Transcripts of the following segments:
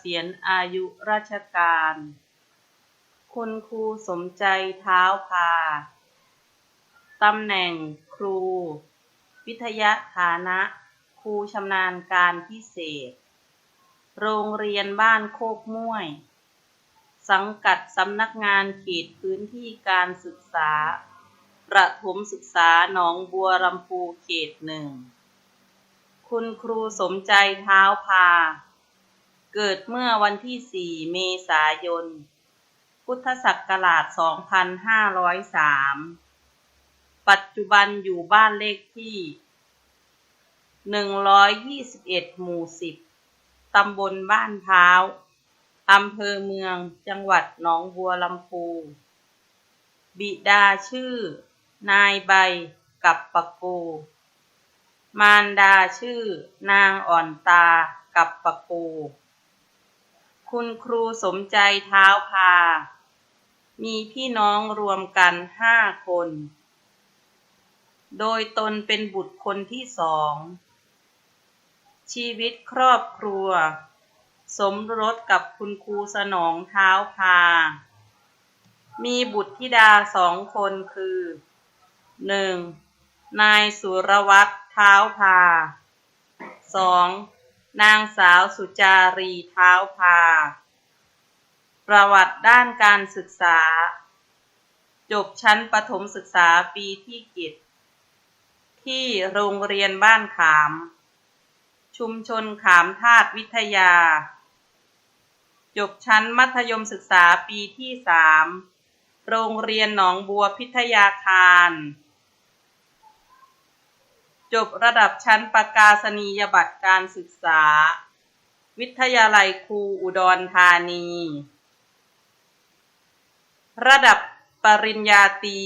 ษียณอายุราชการ คุณครูสมใจเท้าพา ตำแหน่งครู วิทยาฐานะ ครูชำนาญการพิเศษ โรงเรียนบ้านโคกม่วย สังกัดสำนักงานเขตพื้นที่การศึกษา ประถมศึกษาหนองบัวลำพูเขตหนึ่งคุณครูสมใจเท้าพา เกิดเมื่อวันที่ 4 เมษายน พุทธศักราช 2503 ปัจจุบันอยู่บ้านเลขที่ 121 หมู่ 10 ตำบลบ้านพร้าวอำเภอเมือง จังหวัดหนองบัวลำพู บิดาชื่อ นายใบกับปะโก มารดาชื่อนางอ่อนตากับปะโก คุณครูสมใจเท้าพา มีพี่น้องรวมกันห้าคน โดยตนเป็นบุตรคนที่สอง ชีวิตครอบครัว สมรสกับคุณครูสนองเท้าพา มีบุตรธิดาสองคนคือหนึ่งนายสุรวัตรเท้าพาสอง นางสาวสุจารีเท้าพา ประวัติด้านการศึกษา จบชั้นประถมศึกษาปีที่เจ็ดที่โรงเรียนบ้านขาม ชุมชนขามธาตุวิทยา จบชั้นมัธยมศึกษาปีที่สามโรงเรียนหนองบัวพิทยาคาร จบระดับชั้นประกาศนียบัตรการศึกษา วิทยาลัยครูอุดรธานี ระดับปริญญาตรี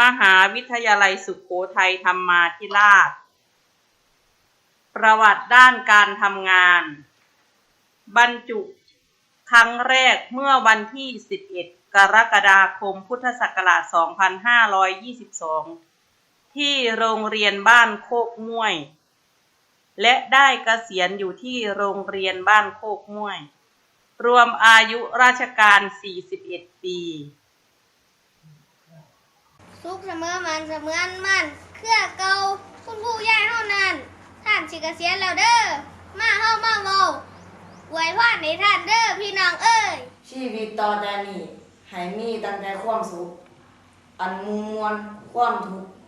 มหาวิทยาลัยสุขโขทัยธรรมาธิราช ประวัติด้านการทำงาน บรรจุครั้งแรกเมื่อวันที่ 11 กรกฎาคม พุทธศักราช 2522 ที่โรงเรียนบ้านโคกม่วย และได้เกษียณอยู่ที่โรงเรียนบ้านโคกม่วย รวมอายุราชการ 41 ปี สุขเสมอมันเสมือนมันเครือเก่าคุณผู้ย่ายเท่านั้น ท่านสิเกษียณแล้วเด้อมาเฮามาเว้าอวยพรให้ท่านเด้อพี่น้องเอ้ยชีวิตต่อแต่นี้ให้มีตั้งแต่ความสุข อันมุมมวลความทุกข์อ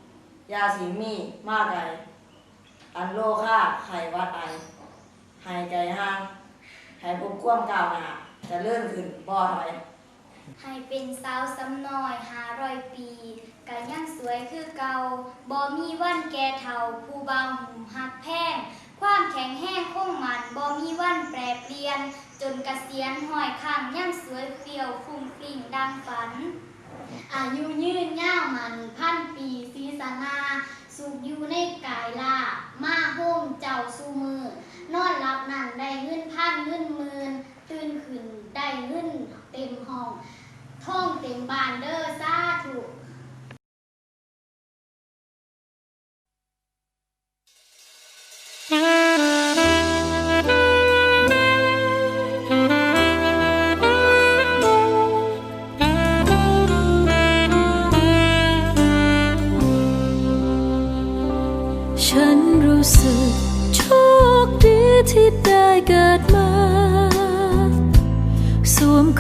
ยาสิมีมากไกอันโลค่าไขวัดไอให้ไกลห่างให้พบความก้าวหน้าจะเลื่อนขึ้นบ่ถอยให้เป็นสาวสำน้อยหารอยปีก็ยังสวยคือเก่าบ่มีวันแก่เฒ่าผู้บาหุ่มหักแพงความแข็งแห้งคงมันบ่มีวันแปรเปลี่ยน จนกเกษียณห้อยข้างยังสวยเปรียวฟุ้งฟริ้งดังฝัน อายุยืนยาวมันพันปีศีสนา สุขอยู่ในกายลามาโฮมเจ้าสูมือ นอนหลับนั่นได้เงินพันเงินหมื่นตื่นขึ้นได้เงินเต็มห้อง ท่องเต็มบานเด้อสาธุ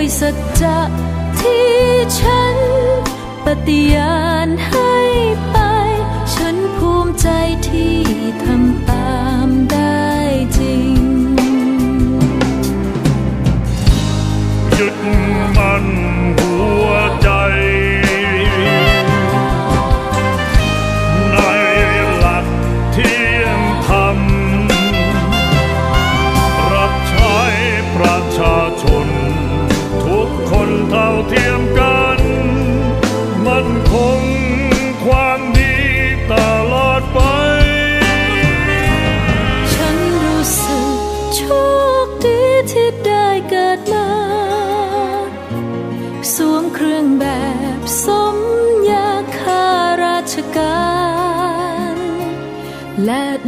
ด้วยสัจจะที่ฉัน ปฏิญาณให้ไป ฉันภูมิใจที่ทำ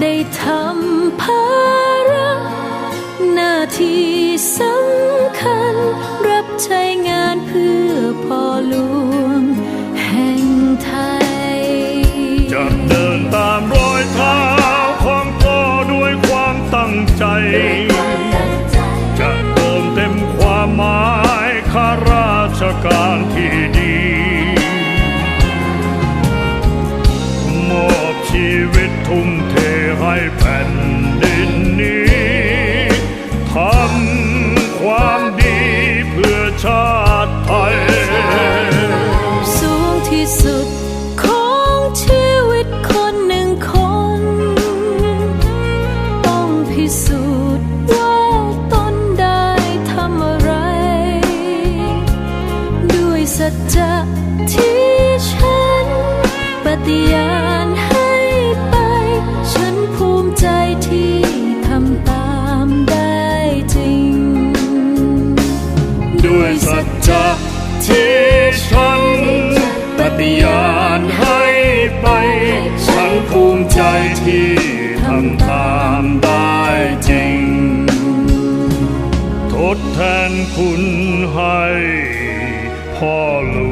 ได้ทำภา ฏิญาณให้ไป ฉันภูมิใจที่ทำตามได้จริง ด้วยสัจจะที่ฉันปฏิญาณให้ไป ฉันภูมิใจที่ทำตามได้จริง ทดแทนคุณให้พ่อหลว